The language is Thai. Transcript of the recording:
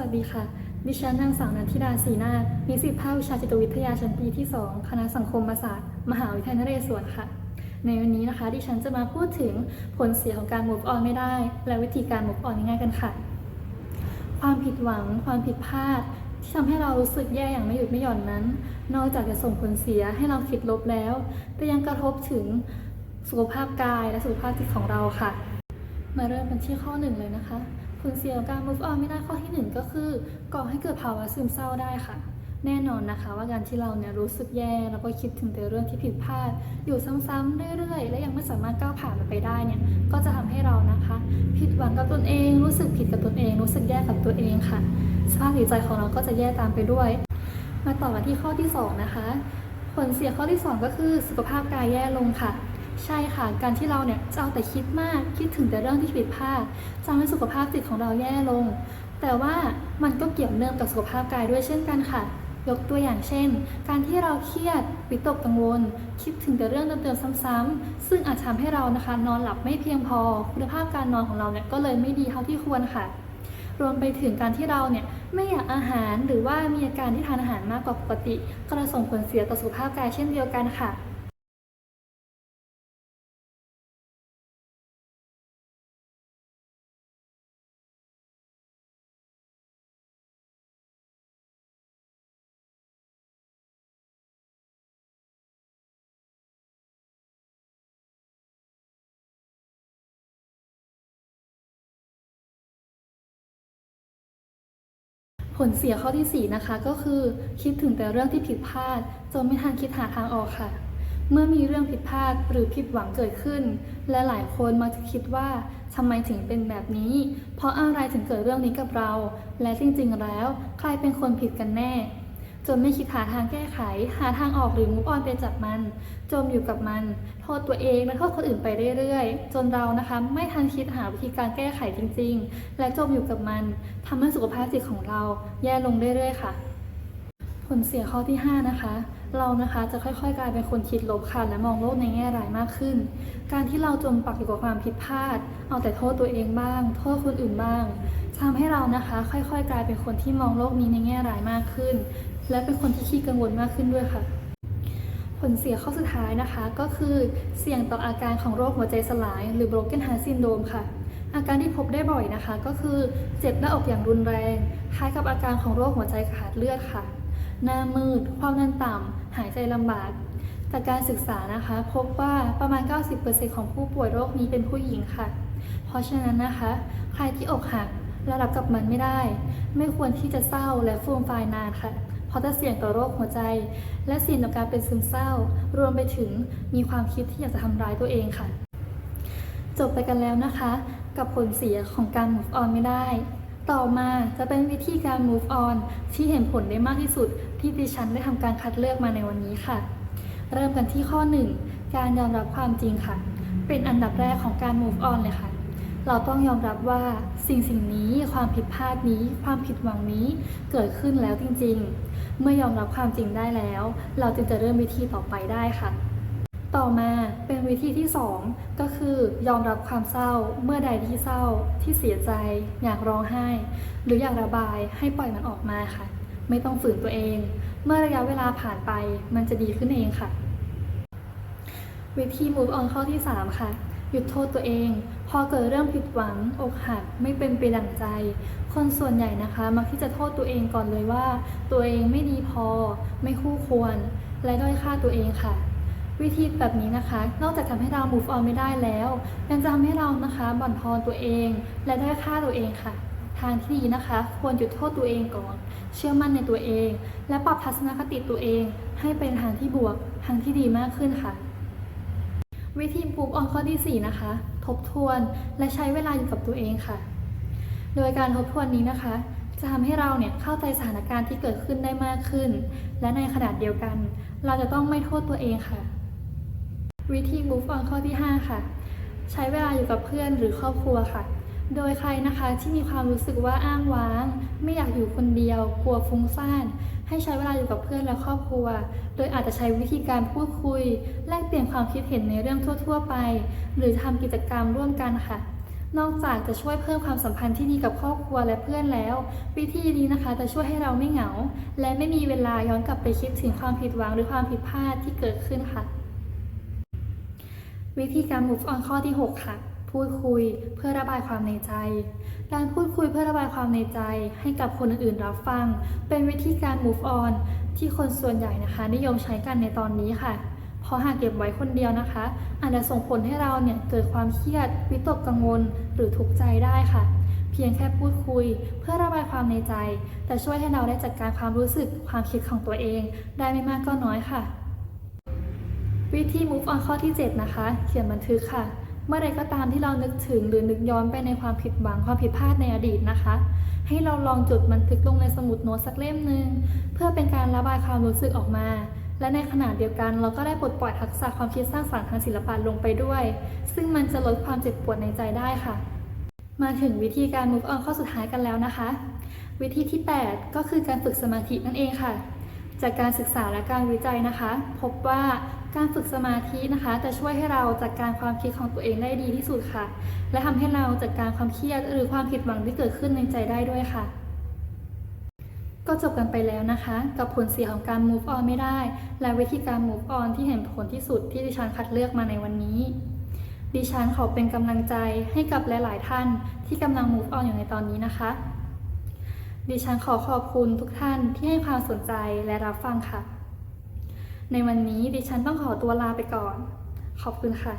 วัสดีค่ะ ดิฉันนางสาวนันทิดาศรีนาถนิสิตภาควิชาจิตวิทยาชั้นปีที่ 2 คณะสังคมศาสตร์ มหาวิทยาลัยนเรศวรค่ะ ในวันนี้นะคะ ดิฉันจะมาพูดถึงผลเสียของการ move on ไม่ได้ และวิธีการ move on ง่ายๆกันค่ะ ความผิดหวัง ความผิดพลาด ที่ทำให้เรารู้สึกแย่อย่างไม่หยุดไม่หย่อนนั้น นอกจากจะส่งผลเสียให้เราคิดลบแล้ว แต่ยังกระทบถึงสุขภาพกายและสุขภาพจิตของเราค่ะ มาเริ่มกันที่ข้อหนึ่งเลยนะคะ ผลเสียของการ move on ไม่ได้ข้อที่หนึ่งก็คือ ก่อให้เกิดภาวะซึมเศร้าได้ค่ะ แน่นอนนะคะว่าการที่เราเนี่ยรู้สึกแย่แล้วก็คิดถึงแต่เรื่องที่ผิดพลาด อยู่ซ้ำๆเรื่อยๆ และยังไม่สามารถก้าวผ่านมันไปได้เนี่ยก็จะทำให้เรานะคะ ผิดหวังกับตนเอง รู้สึกผิดกับตนเอง รู้สึกแย่กับตัวเองค่ะสภาพจิตใจของเราก็จะแย่ตามไปด้วย มาต่อกันที่ข้อที่สองนะคะ ผลเสียข้อที่สองก็คือสุขภาพกายแย่ลงค่ะ ใช่ค่ะ การที่เราเนี่ยจะเอาแต่คิดมากคิดถึงแต่เรื่องที่ผิดพลาดจะทำให้สุขภาพจิตของเราแย่ลง แต่ว่ามันก็เกี่ยวเนื่องกับสุขภาพกายด้วยเช่นกันค่ะ ยกตัวอย่างเช่น การที่เราเครียดวิตกกังวล คิดถึงแต่เรื่องเดิมๆซ้ำๆซึ่งอาจทำให้เรานะคะนอนหลับไม่เพียงพอ คุณภาพการนอนของเราเนี่ยก็เลยไม่ดีเท่าที่ควรค่ะ รวมไปถึงการที่เราเนี่ยไม่อยากอาหารหรือว่ามีอาการที่ทานอาหารมากกว่าปกติ ก็จะส่งผลเสียต่อสุขภาพกายเช่นเดียวกันค่ะ ผลเสียข้อทีสี่ 4 นะคะก็คือคิดถึงแต่เรื่องที่ผิดพลาดจนไม่ทันคิดหาทางออกค่ะ เมื่อมีเรื่องผิดพลาดหรือผิดหวังเกิดขึ้น และหลายคนมักจะคิดว่าทำไมถึงเป็นแบบนี้ เพราะอะไรถึงเกิดเรื่องนี้กับเรา และจริงๆแล้ว ใครเป็นคนผิดกันแน่ จนไม่คิดหาทางแก้ไข หาทางออกหรือมุกออนไปจากมัน จมอยู่กับมัน โทษตัวเองและโทษคนอื่นไปเรื่อยๆ จนเรานะคะไม่ทันคิดหาวิธีการแก้ไขจริง ๆ และจมอยู่กับมันทำให้สุขภาพจิตของเราแย่ลงเรื่อยๆ ค่ะ ผลเสียข้อที่ 5 นะคะเรานะคะจะค่อยๆ กลายเป็นคนคิดลบค่ะและมองโลกในแง่ร้ายมากขึ้น การที่เราจมปักอยู่กับความผิดพลาด เอาแต่โทษตัวเองบ้าง โทษคนอื่นบ้างทำให้เรานะคะ ค่อยๆ กลายเป็นคนที่มองโลกนี้ในแง่ร้ายมากขึ้น และเป็นคนที่ขี้กังวลมากขึ้นด้วยค่ะ ผลเสียข้อสุดท้ายนะคะ ก็คือเสี่ยงต่ออาการของโรคหัวใจสลาย หรือ broken heart syndrome ค่ะ อาการที่พบได้บ่อยนะคะ ก็คือเจ็บหน้าอกอย่างรุนแรง คล้ายกับอาการของโรคหัวใจขาดเลือดค่ะ หน้ามืด ความดันต่ำ หายใจลำบากจากการศึกษานะคะ พบว่าประมาณ 90%ของผู้ป่วยโรคนี้เป็นผู้หญิงค่ะ เพราะฉะนั้นนะคะ ใครที่อกหักและรับกับมันไม่ได้ ไม่ควรที่จะเศร้าและฟูมฟายนานค่ะ ราะจะเสี่ยงต่อโรคหัวใจ และเสี่ยงต่อการเป็นซึมเศร้า รวมไปถึงมีความคิดที่อยากจะทำร้ายตัวเองค่ะ จบไปกันแล้วนะคะ กับผลเสียของการ move on ไม่ได้ ต่อมาจะเป็นวิธีการ move on ที่เห็นผลได้มากที่สุด ที่ดิฉันได้ทำการคัดเลือกมาในวันนี้ค่ะ เริ่มกันที่ข้อ 1 การยอมรับความจริงค่ะ เป็นอันดับแรกของการ move on เลยค่ะ เราต้องยอมรับว่าสิ่งสิ่งนี้ความผิดพลาดนี้ ความผิดหวังนี้เกิดขึ้นแล้วจริงๆ เมื่อยอมรับความจริงได้แล้ว เราจึงจะเริ่มวิธีต่อไปได้ค่ะ ต่อมาเป็นวิธีที่ 2 ก็คือยอมรับความเศร้า เมื่อใดที่เศร้า ที่เสียใจ อยากร้องไห้ หรืออยากระบายให้ปล่อยมันออกมาค่ะ ไม่ต้องฝืนตัวเอง เมื่อระยะเวลาผ่านไปมันจะดีขึ้นเองค่ะ วิธี move on ข้อที่ 3 ค่ะ ยุดโทษตัวเอง พอเกิดเรื่องผิดหวัง อกหัก ไม่เป็นไปดั่งใจ คนส่วนใหญ่นะคะมักที่จะโทษตัวเองก่อนเลยว่า ตัวเองไม่ดีพอ ไม่คู่ควร และด้อยค่าตัวเองค่ะ วิธีแบบนี้นะคะ นอกจากทำให้เรา move on ไม่ได้แล้วยังจะทำให้เรานะคะบ่นทอนตัวเอง และด้อยค่าตัวเองค่ะ ทางที่ดีนะคะ ควรหยุดโทษตัวเองก่อน เชื่อมั่นในตัวเอง และปรับทัศนคติตัวเอง ให้เป็นทางที่บวกทางที่ดีมากขึ้นค่ะ วิธี move on ข้อที่ 4 นะคะ ทบทวนและใช้เวลาอยู่กับตัวเองค่ะ โดยการทบทวนนี้นะคะ จะทำให้เราเนี่ยเข้าใจสถานการณ์ที่เกิดขึ้นได้มากขึ้น และในขนาดเดียวกัน เราจะต้องไม่โทษตัวเองค่ะ วิธี move on ข้อที่ 5 ค่ะ ใช้เวลาอยู่กับเพื่อนหรือครอบครัวค่ะ โดยใครนะคะที่มีความรู้สึกว่าอ้างว้าง ไม่อยากอยู่คนเดียว กลัวฟุ้งซ่าน ให้ใช้เวลาอยู่กับเพื่อนและครอบครัว โดยอาจจะใช้วิธีการพูดคุย แลกเปลี่ยนความคิดเห็นในเรื่องทั่ว ๆ ไป หรือทำกิจกรรมร่วมกันค่ะ นอกจากจะช่วยเพิ่มความสัมพันธ์ที่ดีกับครอบครัวและเพื่อนแล้ว วิธีนี้นะคะจะช่วยให้เราไม่เหงา และไม่มีเวลาย้อนกลับไปคิดถึงความผิดหวังหรือความผิดพลาดที่เกิดขึ้นค่ะ วิธีการ move on ข้อที่ 6 ค่ะ พูดคุยเพื่อระบายความในใจ การพูดคุยเพื่อระบายความในใจ ให้กับคนอื่นๆรับฟัง เป็นวิธีการ move on ที่คนส่วนใหญ่นะคะ นิยมใช้กันในตอนนี้ค่ะ เพราะหากเก็บไว้คนเดียวนะคะ อาจจะส่งผลให้เราเนี่ยเกิดความเครียด วิตกกังวล หรือทุกข์ใจได้ค่ะ เพียงแค่พูดคุย เพื่อระบายความในใจ แต่ช่วยให้เราได้จัดการความรู้สึกความคิดของตัวเอง ได้ไม่มากก็น้อยค่ะวิธี move on ข้อที่ 7 นะคะ เขียนบันทึกค่ะ เมื่อใดก็ตามที่เรานึกถึงหรือนึกย้อนไปในความผิดหวังความผิดพลาดในอดีตนะคะ ให้เราลองจดบันทึกลงในสมุดโน้ตสักเล่มหนึ่งเพื่อเป็นการระบายความรู้สึกออกมา และในขณะเดียวกันเราก็ได้ปลดปล่อยทักษะความคิดสร้างสรรค์ทางศิลปะลงไปด้วย ซึ่งมันจะลดความเจ็บปวดในใจได้ค่ะ มาถึงวิธีการ move on ข้อสุดท้ายกันแล้วนะคะ วิธีที่ 8 ก็คือการฝึกสมาธินั่นเองค่ะจากการศึกษาและการวิจัยนะคะ พบว่า การฝึกสมาธินะคะ จะช่วยให้เราจัดการความคิดของตัวเองได้ดีที่สุดค่ะ และทำให้เราจัดการความเครียดหรือความผิดหวังที่เกิดขึ้นในใจได้ด้วยค่ะ ก็จบกันไปแล้วนะคะ กับผลเสียของการ move on ไม่ได้ และวิธีการ move on ที่เห็นผลที่สุดที่ดิฉันคัดเลือกมาในวันนี้ ดิฉันขอเป็นกำลังใจให้กับหลาย ๆ ท่านที่กำลัง move on อยู่ในตอนนี้นะคะดิฉันขอขอบคุณทุกท่านที่ให้ความสนใจและรับฟังค่ะ ในวันนี้ดิฉันต้องขอตัวลาไปก่อน ขอบคุณค่ะ